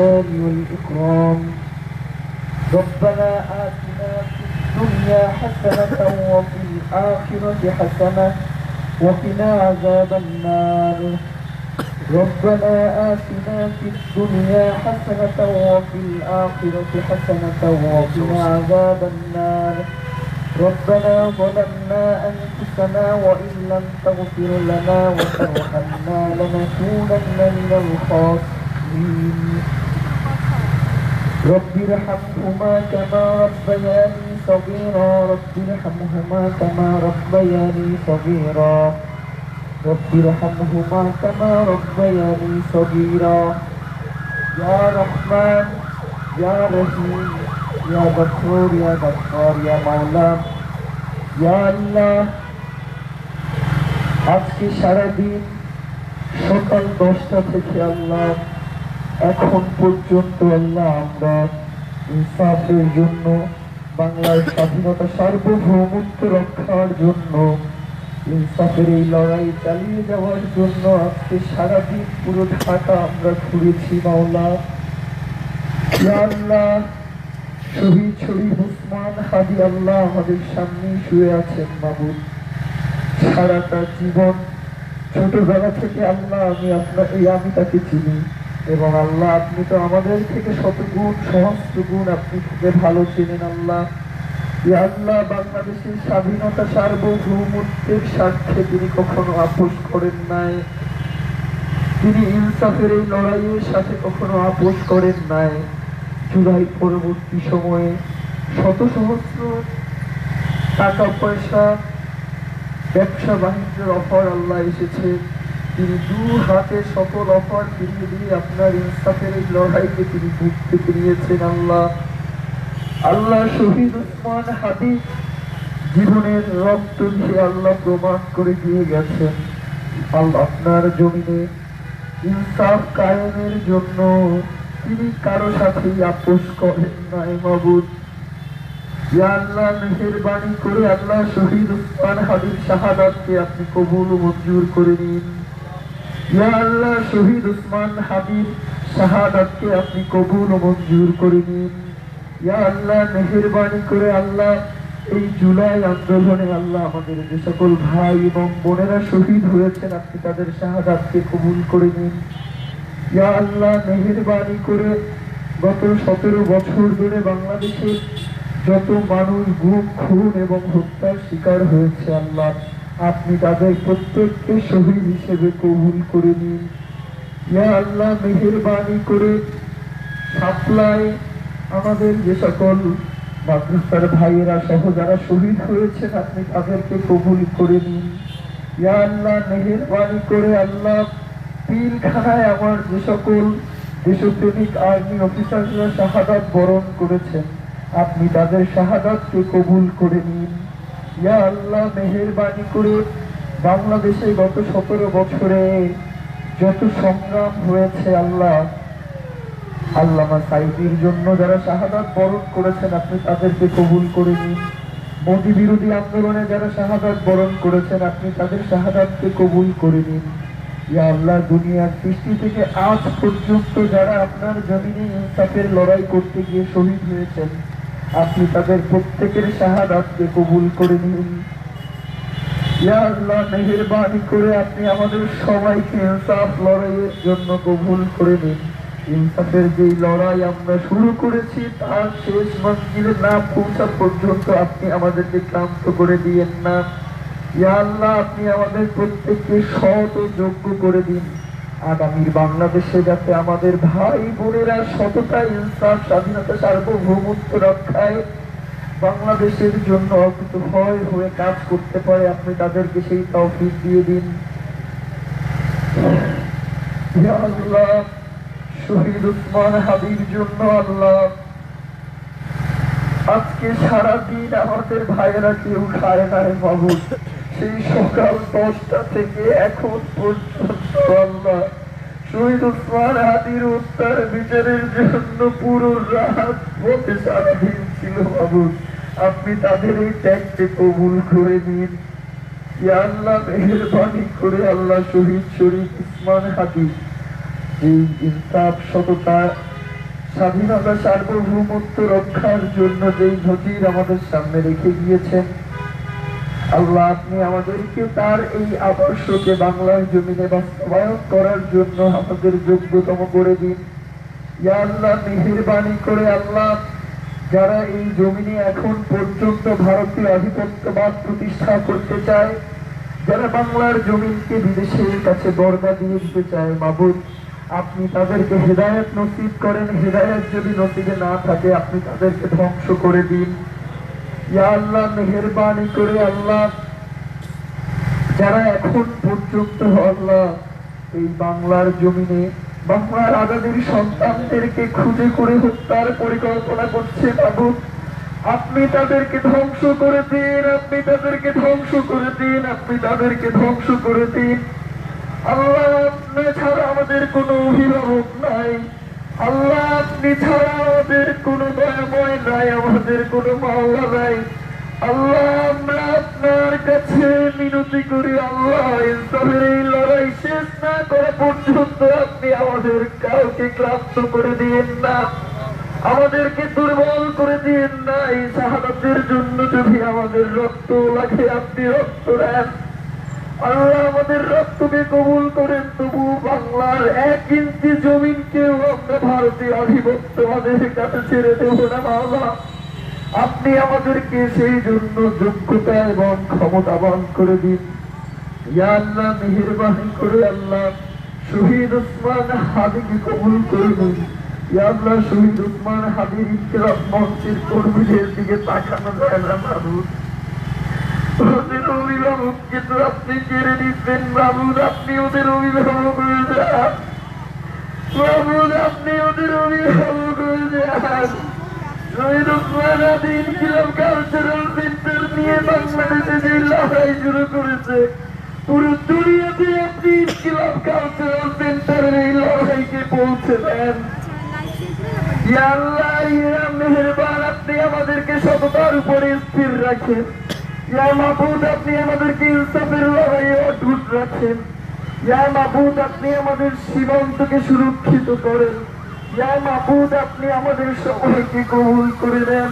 الجلال والإكرام. ربنا آتنا في الدنيا حسنة وفي الآخرة حسنة وقنا عذاب النار. ربنا آتنا في الدنيا حسنة وفي الآخرة حسنة وقنا عذاب النار. ربنا ظلمنا أنفسنا وإن لم تغفر لنا وترحمنا لنكونن من الخاسرين. رب ارحمهما كما ربياني صغيرا رب ارحمهما كما ربياني صغيرا رب ارحمهما كما ربياني صغيرا يا رحمن يا رحيم يا غفور يا غفار يا مولا يا الله আজকে সারাদিন সকাল দশটা থেকে আল্লাহ এখন পর্যন্ত আল্লাহ আমরা ইনসাফের জন্য, বাংলার স্বাধীনতা সার্বভৌমত্ব রক্ষার জন্য, ইনসাফের এই লড়াই চালিয়ে যাওয়ার জন্য আজকে সারাদিন পুরো ঢাকা আমরা ঘুরেছি, মাওলা। আল্লাহ, শহীদ শরীফ উসমান হাদি আল্লাহ আমাদের সামনেই শুয়ে আছেন, মাবুদ। সারাটা জীবন ছোটবেলা থেকে আল্লাহ আমি আপনার এই আমি তাকে চিনি। এবং আল্লাহ, আপনি তো আমাদের থেকে শতগুণ সহস্র গুণ আপনি থেকে ভালো চেনেন আল্লাহ। আল্লাহ, বাংলাদেশের স্বাধীনতা সার্বভৌমত্বের স্বার্থে তিনি কখনো আপোষ করেন নাই। তিনি ইনসাফের এই লড়াইয়ের সাথে কখনো আপোষ করেন নাই। জুলাই পরবর্তী সময়ে শত সহস্র টাকা পয়সা ব্যবসা বাণিজ্যের অফার আল্লাহ এসেছে। তিনি দু হাতে সকল অফার ফিরিয়ে দিয়ে আপনার ইনসাফের এই লড়াইকে তিনি বুক থেকে নিয়েছেন আল্লাহ। আল্লাহ শহীদ উসমান হাদি জীবনের রক্ত দিয়ে আল্লাহ প্রমাণ করে দিয়ে গেছেন। আল্লাহ আপনার জমিনে ইনসাফ কায়েমের জন্য তিনি কারও সাথেই আপোষ করেন নাই মাবুদ। আল্লাহ, মেহেরবানি করে আল্লাহ শহীদ উসমান হাবিব শাহাদাতকে আপনি কবুল মঞ্জুর করে নিন। ইয়া আল্লাহ, শহীদ উসমান হাবিব, শাহাদাতকে আপনি কবুল ও মঞ্জুর করে নিন। ইয়া আল্লাহ, মেহেরবানি করে আল্লাহ, এই জুলাই আন্দোলনে আল্লাহ আমাদের যে সকল ভাই এবং বোনেরা শহীদ হয়েছেন, আপনি তাদের শাহাদাতকে কবুল করে নিন। ইয়া আল্লাহ, মেহেরবানি করে গত সতেরো বছর ধরে বাংলাদেশের যত মানুষ গুম, খুন এবং হত্যার শিকার হয়েছে আল্লাহ আপনি তাদের প্রত্যেককে শহীদ হিসেবে কবুল করে নিন। ইয়া আল্লাহ, মেহেরবানি করে সাপ্লাই আমাদের যে সকল মাদ্রাসার ভাইয়েরা সহ যারা শহীদ হয়েছেন, আপনি তাদেরকে কবুল করে নিন। ইয়া আল্লাহ, মেহেরবানি করে আল্লাহ পিলখানায় আমার যে সকল দেশপ্রেমিক আর্মি অফিসাররা শাহাদাত বরণ করেছেন, আপনি তাদের শাহাদাতকে কবুল করে নিন। ইয়া আল্লাহ, মেহেরবানি করে বাংলাদেশে গত সতেরো বছরে যত সংগ্রাম হয়েছে আল্লাহ, আল্লামা সাইদির জন্য যারা শাহাদাত বরণ করেছেন, আপনি তাদেরকে কবুল করে নিন। মোদী বিরোধী আন্দোলনে যারা শাহাদাত বরণ করেছেন, আপনি তাদের শাহাদাতকে কবুল করে নিন। ইয়া আল্লাহ, দুনিয়ার সৃষ্টি থেকে আজ পর্যন্ত যারা আপনার জমিনে ইনসাফের লড়াই করতে গিয়ে শহীদ হয়েছেন আপনি তাদের প্রত্যেকের শাহাদাতকে কবুল করে নিন। যেই লড়াই আমরা শুরু করেছি, তার শেষ না পৌঁছা পর্যন্ত আপনি আমাদেরকে ক্লান্ত করে দিয়েন না। ইয়া আল্লাহ, আপনি আমাদের প্রত্যেককে সৎ ও যোগ্য করে দিন। আগামীর বাংলাদেশে যাতে আমাদের ভাই বোনেরা সততা, ইনসাফ, স্বাধীনতা, সার্বভৌমত্ব রক্ষায় বাংলাদেশের জন্য অকৃত হয়ে কাজ করতে পারে, আপনি তাদেরকে সেই তৌফিক দিয়ে দিন। আল্লাহ, শহীদ উসমান হাবির জন্য আল্লাহ, আজকে সারাদিন আমাদের ভাইয়েরা কেউ খায় নাই বাবু সেই সকাল দশটা থেকে এখন পর্যন্ত আল্লাহ শহীদ উসমান উত্তর বিচারের জন্য পুরো রাত সারাদিন ছিল আপনি তাদের এই ত্যাগকে কবুল করে নিন। আল্লাহ, মেহরবানি করে আল্লাহ শহীদ শরীফ উসমান হাদি। এই ইনসাফ, সততা, স্বাধীনতা, সার্বভৌমত্ব রক্ষার জন্য যেই নজির আমাদের সামনে রেখে গিয়েছেন আল্লাহ আপনি আমাদেরকে তার এই আদর্শকে বাংলার জমিনে বাস্তবায়ন করার জন্য আমাদের যোগ্যতম করে দিন। ইয়া আল্লাহ, মেহেরবানি করে আল্লাহ, যারা এই জমিনে এখন পর্যন্ত ভারতীয় আধিপত্যবাদ প্রতিষ্ঠা করতে চায়, যারা বাংলার জমিনকে বিদেশের কাছে বর্গা দিয়ে দিতে চায়, মাবুদ, আপনি তাদেরকে হেদায়ত নসিব করেন। হেদায়ত যদি নসিবে না থাকে, আপনি তাদেরকে ধ্বংস করে দিন। আল্লাহ, মেহেরবানি করে আল্লাহ। যারা এখন পর্যন্ত আল্লাহ এই বাংলার জমিনে, বাংলার আগামীর সন্তানদেরকে খুঁজে করে হত্যার পরিকল্পনা করছে বাবু আপনি তাদেরকে ধ্বংস করে দিন, আপনি তাদেরকে ধ্বংস করে দিন, আপনি তাদেরকে ধ্বংস করে দিন। আল্লাহ, আপনি ছাড়া আমাদের কোনো অভিভাবক নাই। আল্লাহ আপনি ছাড়া আমাদের কোনো দয়াময় নাই, আমাদের কোনো মাওলা নাই। আল্লাহ, আমরা আপনার কাছে মিনতি করি, আল্লাহ ইনসাফের এই লড়াই শেষ না করা পর্যন্ত আপনি আমাদের কাউকে ক্লান্ত করে দিয়েন না। আমাদেরকে দুর্বল করে দিয়েন না, এই শাহাদাতের জন্য যদি আমাদের রক্ত লাগে, আপনি রক্ত দেন। আল্লাহ আমাদের রক্তকে কবুল করেন তবু বাংলার এক ইঞ্চি জমিনকেও আমরা ভারতীয় আধিপত্যবাদের কাছে ছেড়ে দেব না, বাবা। আপনি আমাদেরকে সেই জন্য যোগ্যতা এবং ক্ষমতাবান করে দিন। ইয়া আল্লাহ, মেহেরবানি করে আল্লাহ। শহীদ উসমান হাদিকে কবুল করে দিন ইয়া আল্লাহ, শহীদ উসমান হাদির ইনকিলাব মঞ্চের কর্মীদের দিকে তাকানো যায় না মাহবুব ওদের অভিভাবককে তো আপনি কেড়ে দিচ্ছেন বাবুদ আপনি ওদের অভিভাবক হয়ে যান বাবুদ আপনি ওদের অভিভাবক হয়ে যান দেন আপনি আমাদেরকে সততার উপরে স্থির রাখেন ইয়া মাহবুদ আপনি আমাদেরকে ইনসাফের লড়াইয়ে অটুট রাখেন। ইয়া মাহবুদ আপনি আমাদের সীমান্তকে সুরক্ষিত করেন। ইয়া মাহবুদ আপনি আমাদের সবাইকে কবুল করে দেন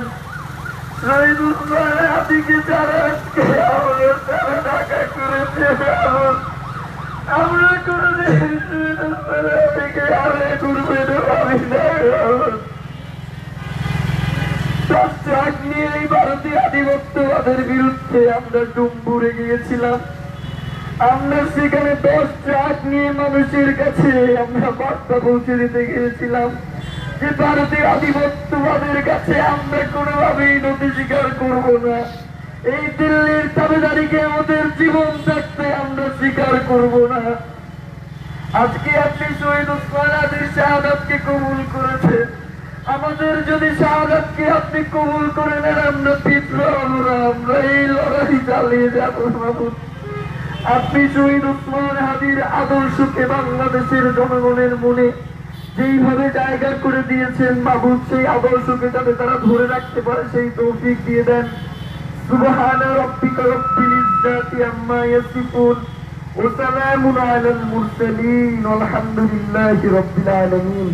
তারা আমরা কোনদিন শহীদ উসমান করবে না। আমরা কোনোভাবেই নথি স্বীকার করব না। এই দিল্লির আমাদের জীবন আমরা স্বীকার করব না। আজকে আপনি শহীদ উসমান আদির শাহাদাতকে কবুল করেছেন। আমাদের যদি শাহাদাতকে আপনি কবুল করে নেন আমরা পিছলে আমরা এই লড়াই চালিয়ে যাব মাহবুব আপনি শহীদ উসমান হাদির আদর্শকে বাংলাদেশের জনগণের মনে যেইভাবে জায়গা করে দিয়েছেন মাহবুব সেই আদর্শকে যাতে তারা ধরে রাখতে পারে, সেই তৌফিক দিয়ে দেন। সুবহান রব্বিকা রব্বিল ইজ্জাতি আম্মা ইয়াসিফুন, ওয়া সালামুন আলাল মুরসালিন আলহামদুলিল্লাহি রব্বিল আলামিন।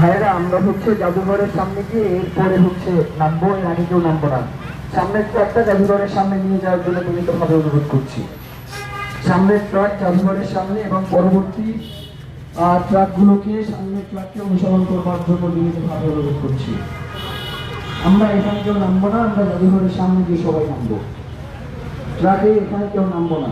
ভাইরা আমরা হচ্ছে জাদুঘরের সামনে গিয়ে এরপরে হচ্ছে নামবো। এর আগে কেউ নামবো না। সামনের ট্রাকটা জাদুঘরের সামনে নিয়ে যাওয়ার জন্য বিনীতভাবে অনুরোধ করছি। সামনের ট্রাক জাদুঘরের সামনে এবং পরবর্তী ট্রাকগুলোকে সামনের ট্রাককে অনুসরণ করবার জন্য বিনীতভাবে অনুরোধ করছি। আমরা এখানে কেউ নামবো না, আমরা জাদুঘরের সামনে গিয়ে সবাই নামবো। ট্রাকে এখানে কেউ নামবো না।